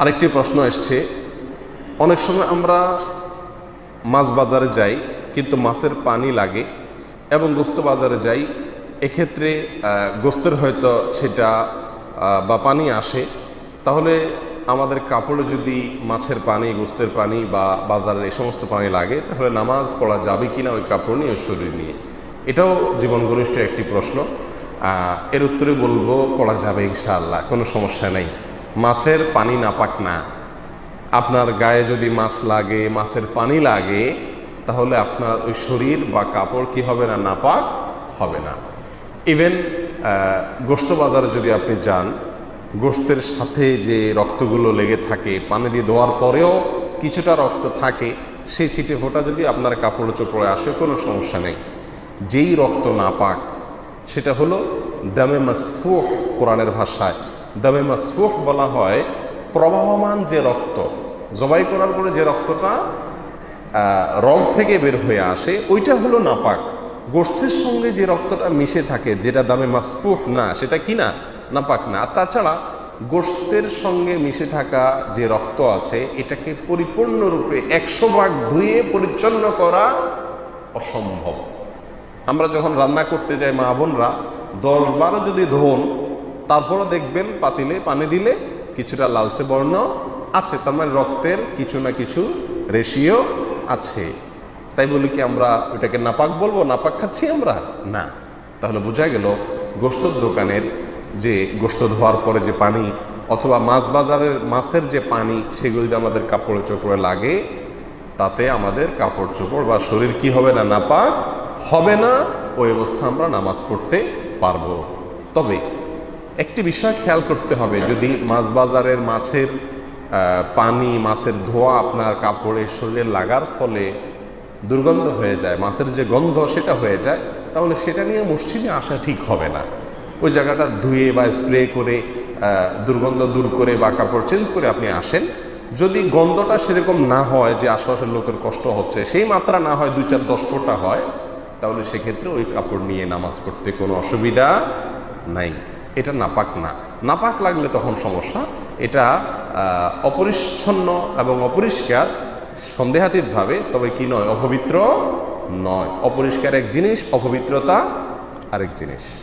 আরেকটি প্রশ্ন এসছে। অনেক সময় আমরা মাছ বাজারে যাই, কিন্তু মাছের পানি লাগে এবং গোস্ত বাজারে যাই, এক্ষেত্রে গোস্তের হয়তো সেটা বা পানি আসে। তাহলে আমাদের কাপড়ে যদি মাছের পানি, গোস্তের পানি বা বাজারের এই সমস্ত পানি লাগে, তাহলে নামাজ পড়া যাবে কিনা ওই কাপড় নিয়ে, ওই শরীর নিয়ে? এটাও জীবন ঘনিষ্ঠ একটি প্রশ্ন। এর উত্তরে বলব, পড়া যাবে ইনশাআল্লাহ, কোনো সমস্যা নেই। মাছের পানি নাপাক না। আপনার গায়ে যদি মাছ লাগে, মাছের পানি লাগে, তাহলে আপনার ওই শরীর বা কাপড় কি হবে না নাপাক হবে না। ইভেন গোস্ত বাজারে যদি আপনি যান গোস্তের সাথে যে রক্তগুলো লেগে থাকে, পানি দিয়ে ধোয়ার পরেও কিছুটা রক্ত থাকে, সেই ছিটে ফোঁটা যদি আপনার কাপড় চোপড়ে আসে, কোনো সমস্যা নেই। যেই রক্ত নাপাক সেটা হলো দামে মাসফুহ কোরআনের ভাষায় দামে মাসফুহ বলা হয়, প্রবাহমান যে রক্ত, জবাই করার পরে যে রক্তটা রগ থেকে বের হয়ে আসে, ওইটা হলো নাপাক। গোষ্ঠের সঙ্গে যে রক্তটা মিশে থাকে, যেটা দামে মাসফুহ না, সেটা কি না? নাপাক না। তাছাড়া, গোষ্ঠের সঙ্গে মিশে থাকা যে রক্ত আছে, এটাকে পরিপূর্ণরূপে একশো ভাগ ধুয়ে পরিচ্ছন্ন করা অসম্ভব। আমরা যখন রান্না করতে যাই মা বোনরা, দশ বারো যদি ধোন তারপরও দেখবেন পাতিলে, পানি দিলে কিছুটা লালচে বর্ণ আছে, তার মানে রক্তের কিছু না কিছু রেশিও আছে। তাই বলি কি, আমরা ওইটাকে নাপাক বলব, নাপাক খাচ্ছি আমরা? না। তাহলে বোঝা গেল গোস্তর দোকানের যে গোস্ত ধোয়ার পরে যে পানি অথবা মাছ বাজারের মাছের যে পানি, সেগুলো যদি আমাদের কাপড়ে চোপড়ে লাগে, তাতে আমাদের কাপড় চোপড় বা শরীর কি হবে না নাপাক? হবে না। ওই অবস্থা আমরা নামাজ পড়তে পারব। তবে একটি বিষয় খেয়াল করতে হবে, যদি মাছ বাজারের মাছের পানি, মাছের ধোয়া আপনার কাপড়ে শরীরে লাগার ফলে দুর্গন্ধ হয়ে যায়, মাছের যে গন্ধ সেটা হয়ে যায়, তাহলে সেটা নিয়ে মসজিদে আসা ঠিক হবে না। ওই জায়গাটা ধুয়ে বা স্প্রে করে দুর্গন্ধ দূর করে বা কাপড় চেঞ্জ করে আপনি আসেন। যদি গন্ধটা সেরকম না হয় যে আশপাশের লোকের কষ্ট হচ্ছে, সেই মাত্রা না হয় দুই চার দশ ফোটা হয়, তাহলে সেক্ষেত্রে ওই কাপড় নিয়ে নামাজ পড়তে কোনো অসুবিধা নাই। এটা নাপাক না। নাপাক লাগলে তখন সমস্যা। এটা অপরিচ্ছন্ন এবং অপরিষ্কার, সন্দেহাতীতভাবে, তবে কি নয়, অপবিত্র নয়। অপরিষ্কার এক জিনিস, অপবিত্রতা আরেক জিনিস।